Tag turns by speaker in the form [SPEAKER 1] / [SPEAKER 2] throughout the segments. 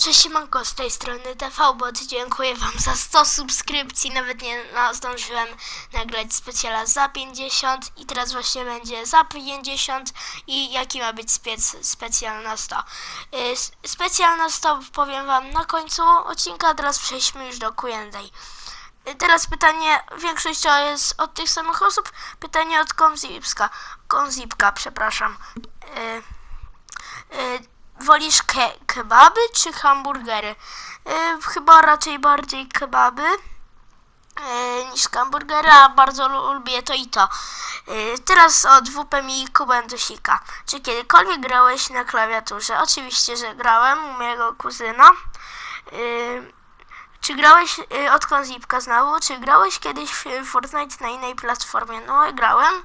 [SPEAKER 1] Cześć siemanko, z tej strony TVBot, dziękuję wam za 100 subskrypcji, nawet nie no, zdążyłem nagrać specjala za 50 i teraz właśnie będzie za 50 i jaki ma być spec, specjal na 100. Y, s- Specjal na 100 powiem wam na końcu odcinka, teraz przejdźmy już do Q&A. Y, Teraz pytanie, większość to jest od tych samych osób, pytanie od Konzipska, Konzipka, przepraszam. Y, y, Wolisz ke kebaby czy hamburgery? Y, chyba raczej bardziej kebaby y, niż hamburgery, a bardzo lu- lubię to i to. Y, teraz od WP mi Kubendusika. Czy kiedykolwiek grałeś na klawiaturze? Oczywiście, że grałem u mojego kuzyna. Czy grałeś y, od Konzipka znowu? Czy grałeś kiedyś w Fortnite na innej platformie? No, grałem.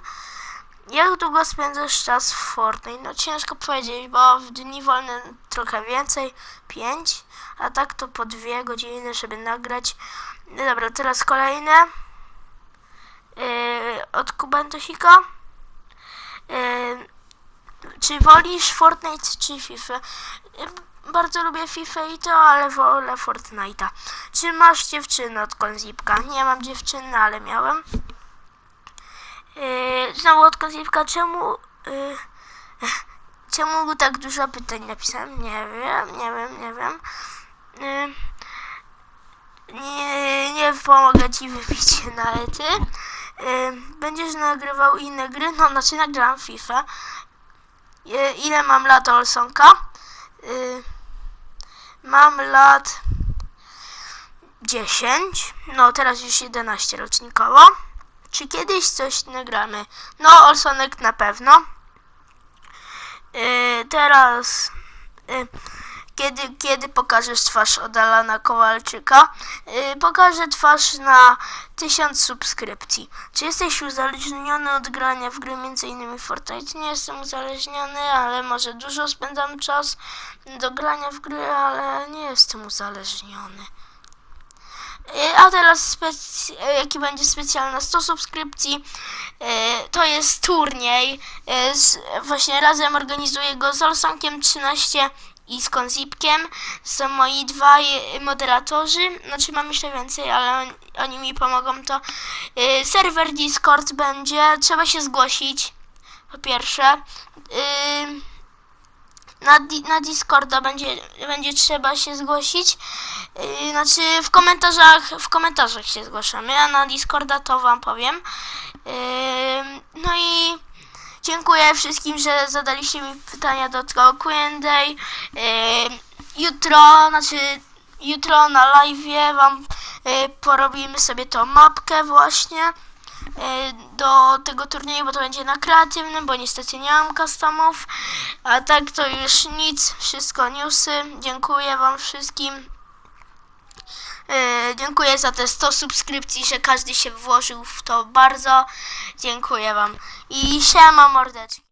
[SPEAKER 1] Jak długo spędzasz czas w Fortnite? No ciężko powiedzieć, bo w dni wolne trochę więcej, 5, a tak to po dwie godziny, żeby nagrać. No dobra, teraz kolejne. Yy, od Kubantosika. Yy, czy wolisz Fortnite czy FIFA? Yy, bardzo lubię FIFA i to, ale wolę Fortnite'a. Czy masz dziewczynę od Konzipka? Nie mam dziewczyny, ale miałem. Yy, znowu od Kozliwka, czemu... Yy, czemu tak dużo pytań napisałem? Nie wiem, nie wiem, nie wiem. Yy, nie, nie pomogę ci wybić na ety. Yy, będziesz nagrywał inne gry? No, znaczy nagrałam FIFA. Yy, ile mam lat Olsonka? Yy, mam lat 10. No, teraz już 11 rocznikowo. Czy kiedyś coś nagramy? No, Olsonek na pewno. Yy, teraz, yy, kiedy, kiedy pokażesz twarz od Alana Kowalczyka? Yy, pokażę twarz na 1000 subskrypcji. Czy jesteś uzależniony od grania w gry, m.in. Fortnite? Nie jestem uzależniony, ale może dużo spędzam czas do grania w gry, ale nie jestem uzależniony. Y, A teraz y, jaki będzie specjalny na 100 subskrypcji. Y, To jest turniej. właśnie razem organizuję go z Olsonkiem 13 i z Konzipkiem. Są moi dwaj moderatorzy. Znaczy mam jeszcze więcej, ale on, oni mi pomogą to. Serwer Discord będzie. Trzeba się zgłosić. Po pierwsze. Na, na Discorda będzie, będzie trzeba się zgłosić. Yy, znaczy w komentarzach, w komentarzach się zgłaszamy, a na Discorda to wam powiem. Yy, no i dziękuję wszystkim, że zadaliście mi pytania do tego Q&A. Yy, jutro, znaczy jutro na live wam yy, porobimy sobie tą mapkę właśnie do tego turnieju, bo to będzie na kreatywnym, bo niestety nie mam customów. A tak to już nic, wszystko newsy. Dziękuję wam wszystkim. Yy, dziękuję za te 100 subskrypcji, że każdy się włożył w to bardzo. Dziękuję wam. I siema mordeczki.